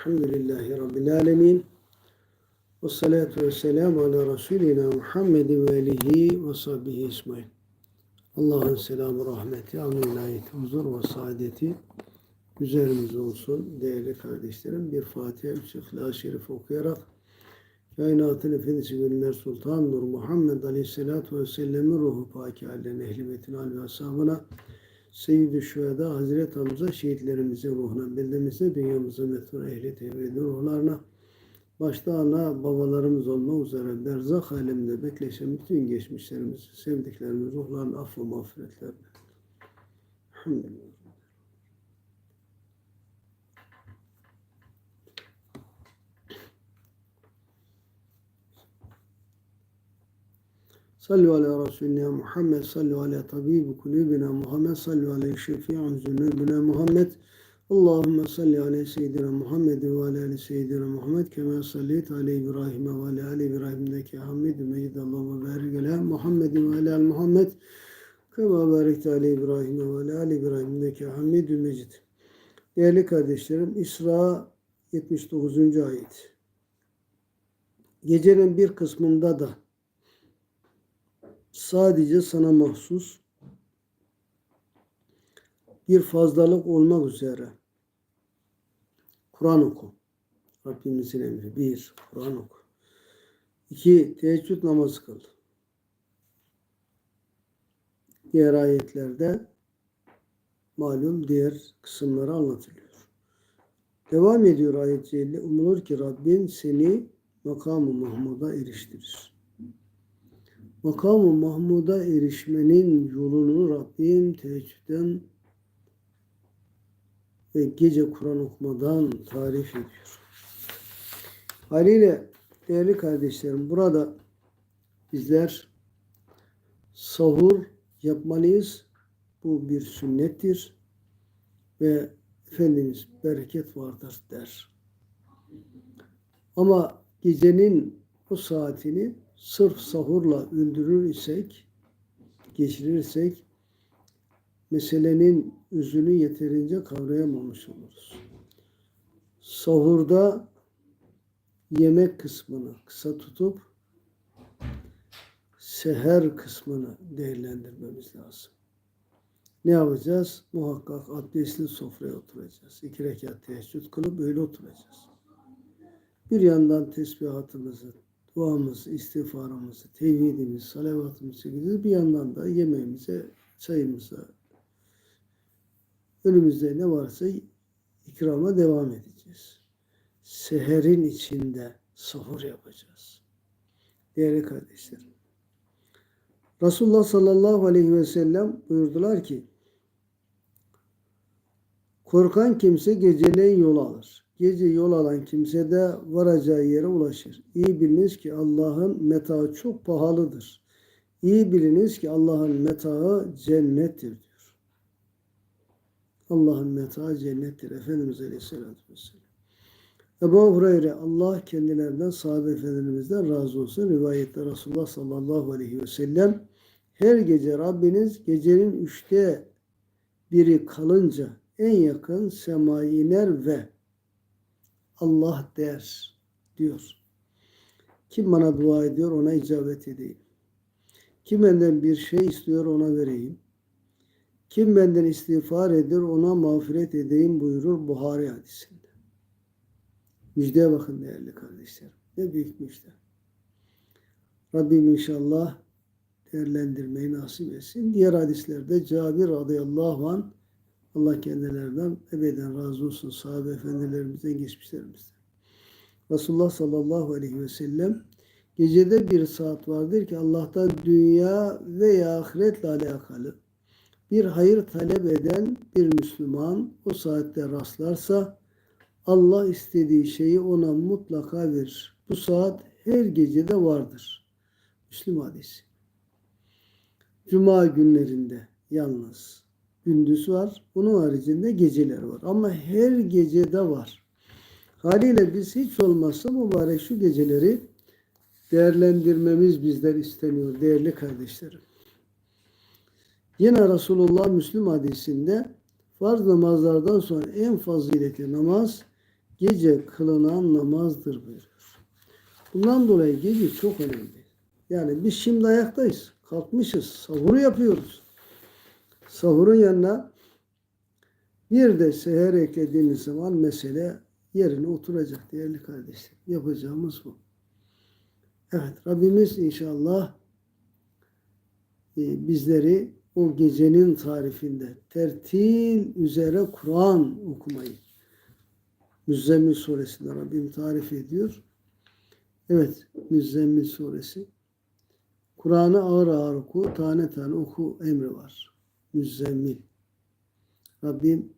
Elhamdülillahi Rabbil Alemin. Ve salatu ve selamu ala Resulina Muhammedin ve alihi ve sahbihi ismail. Allah'ın selamı, rahmeti, amn inayeti, huzur ve saadeti üzerimize olsun. Değerli kardeşlerim bir Fatiha, üç İhlas-ı Şerif okuyarak Kainatın Efendisi Gönüller Sultan Nur Muhammed Aleyhisselatü Vesselam'ın ruhu paki hallerine, ehli beytin, hal ve ashabına, Seyyid-i Şüheda Hazreti Hamza şehitlerimizin ruhuna, beldemize, dünyamıza, metfur ehli tevhidin ruhlarına, başta ana babalarımız olmak üzere berzak aleminde bekleşen bütün geçmişlerimizi, sevdiklerimiz ruhlarının affı mağfiretlerine. Elhamdülillah. Sallu ala Resulina Muhammed, sallu ala tabibi kulübina Muhammed, sallu ala şefi'an zünubina Muhammed. Allahümme salli ala seyyidina Muhammed ve ala ali seyyidina Muhammed kema salleyt ala İbrahim ve ala ali İbrahim'deki hamid-i mecid Allahümme barik ala Muhammed ve ala al Muhammed kema barikte ala İbrahim ve ala ali İbrahim'deki hamid-i mecid. Değerli kardeşlerim İsra 79. ayet. Gecenin bir kısmında da sadece sana mahsus bir fazlalık olmak üzere Kur'an oku. Rabbimizin emri. Bir, Kur'an oku. İki, teheccüd namazı kıl. Diğer ayetlerde malum diğer kısımları anlatılıyor. Devam ediyor ayet celli. Umulur ki Rabbin seni makamı Mahmud'a eriştirir. Makamı Mahmud'a erişmenin yolunu Rabbim teheccüden ve gece Kur'an okumadan tarif ediyor. Haliyle değerli kardeşlerim burada bizler sahur yapmalıyız. Bu bir sünnettir ve Efendimiz bereket vardır der. Ama gecenin o saatini sırf sahurla öldürür isek, geçirirsek meselenin özünü yeterince kavrayamamış oluruz. Sahurda yemek kısmını kısa tutup seher kısmını değerlendirmemiz lazım. Ne yapacağız? Muhakkak abdestli sofraya oturacağız. İki rekat teheccüd kılıp öyle oturacağız. Bir yandan tesbihatımızı, duamızı, istiğfarımızı, tevhidimizi, salavatımızı çekeceğiz. Bir yandan da yemeğimize, çayımıza, önümüzde ne varsa ikrama devam edeceğiz. Seherin içinde sahur yapacağız. Değerli kardeşlerim. Resulullah sallallahu aleyhi ve sellem buyurdular ki korkan kimse geceleyin yol alır. Gece yol alan kimse de varacağı yere ulaşır. İyi biliniz ki Allah'ın metaı çok pahalıdır. İyi biliniz ki Allah'ın metaı cennettir diyor. Allah'ın metaı cennettir. Efendimiz Aleyhisselatü Vesselam. Ebu Hureyre Allah kendilerinden sahabe efendimizden razı olsun. Rivayette Resulullah sallallahu aleyhi ve sellem her gece Rabbiniz gecenin üçte biri kalınca en yakın semaya iner ve Allah der diyor. Kim bana dua ediyor ona icabet edeyim. Kim benden bir şey istiyor ona vereyim. Kim benden istiğfar ediyor ona mağfiret edeyim buyurur Buhari hadisinde. Müjdeye bakın değerli kardeşlerim. Ne büyük müjde. Rabbim inşallah değerlendirmeyi nasip etsin. Diğer hadislerde Cabir radıyallahu an Allah kendilerinden ebeden razı olsun sahabe efendilerimizden geçmişlerimizden. Resulullah sallallahu aleyhi ve sellem gecede bir saat vardır ki Allah'tan dünya veya ahiretle alakalı bir hayır talep eden bir Müslüman o saatte rastlarsa Allah istediği şeyi ona mutlaka verir. Bu saat her gecede vardır. Müslüm hadisi. Cuma günlerinde yalnız gündüz var. Bunun haricinde geceler var. Ama her gecede var. Haliyle biz hiç olmazsa mübarek şu geceleri değerlendirmemiz bizler isteniyor değerli kardeşlerim. Yine Resulullah Müslüm hadisinde farz namazlardan sonra en faziletli namaz gece kılınan namazdır buyuruyor. Bundan dolayı gece çok önemli. Yani biz şimdi ayaktayız. Kalkmışız. Sahuru yapıyoruz. Sahurun yanına bir de seher eklediğiniz zaman mesele yerine oturacak değerli kardeşlerim. Yapacağımız bu. Evet Rabbimiz inşallah e, bizleri o gecenin tarifinde tertil üzere Kur'an okumayı Müzzemmil suresinde Rabbim tarif ediyor. Evet Müzzemmil suresi. Kur'an'ı ağır ağır oku, tane tane oku emri var. Müzzemmil. Rabbim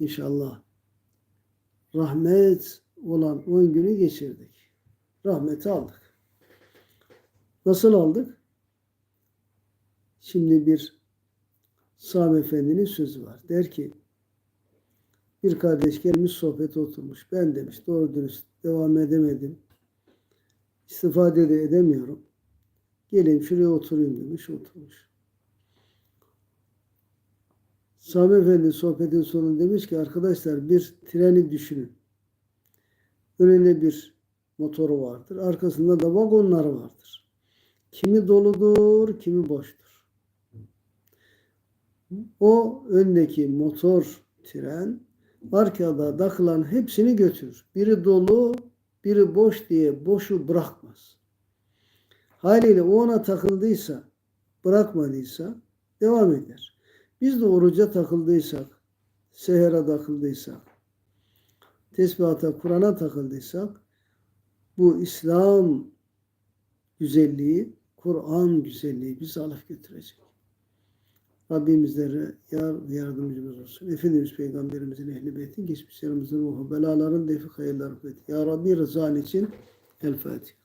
inşallah rahmet olan 10 günü geçirdik. Rahmeti aldık. Nasıl aldık? Şimdi bir Sami Efendi'nin sözü var. Der ki bir kardeş gelmiş sohbete oturmuş. Ben demiş doğru dürüst devam edemedim. İstifade de edemiyorum. Gelin şuraya oturayım demiş. Oturmuş. Sami Efendi sohbetin sonunda demiş ki arkadaşlar bir treni düşünün. Önünde bir motoru vardır. Arkasında da vagonları vardır. Kimi doludur, kimi boştur. O öndeki motor tren arkada takılan hepsini götürür. Biri dolu, biri boş diye boşu bırakmaz. Haliyle o ona takıldıysa, bırakmadıysa devam eder. Biz de oruca takıldıysak, sehera takıldıysak, tesbihata, Kur'an'a takıldıysak bu İslam güzelliği, Kur'an güzelliği bizi alıp götürecek. Rabbimizlere yar yardımcımız olsun. Efendimiz Peygamberimizin ehli beytin, geçmişlerimizin ruhu, belaların defi hayırları fethi. Ya Rabbi rızan için El Fatiha.